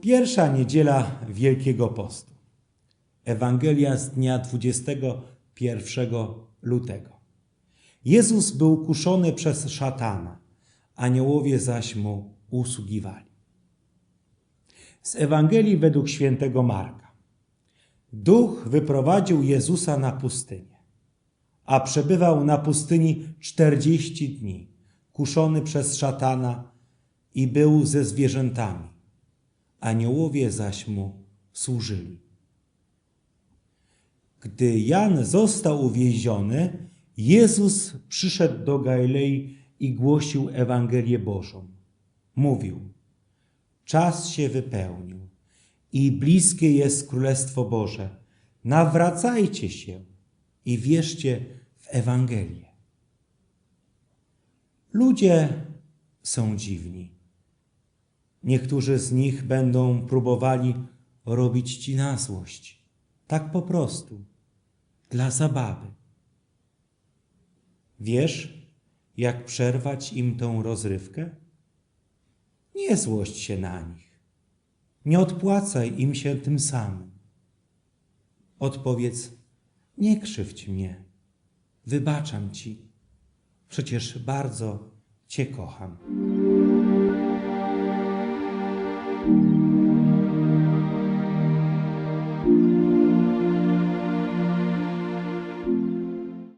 Pierwsza niedziela Wielkiego Postu. Ewangelia z dnia 21 lutego. Jezus był kuszony przez szatana, aniołowie zaś mu usługiwali. Z Ewangelii według świętego Marka. Duch wyprowadził Jezusa na pustynię, a przebywał na pustyni 40 dni, kuszony przez szatana i był ze zwierzętami. Aniołowie zaś mu służyli. Gdy Jan został uwięziony, Jezus przyszedł do Galilei i głosił Ewangelię Bożą. Mówił: Czas się wypełnił i bliskie jest Królestwo Boże. Nawracajcie się i wierzcie w Ewangelię. Ludzie są dziwni. Niektórzy z nich będą próbowali robić ci na złość. Tak po prostu, dla zabawy. Wiesz, jak przerwać im tą rozrywkę? Nie złość się na nich. Nie odpłacaj im się tym samym. Odpowiedz: Nie krzywdź mnie. Wybaczam ci. Przecież bardzo Cię kocham.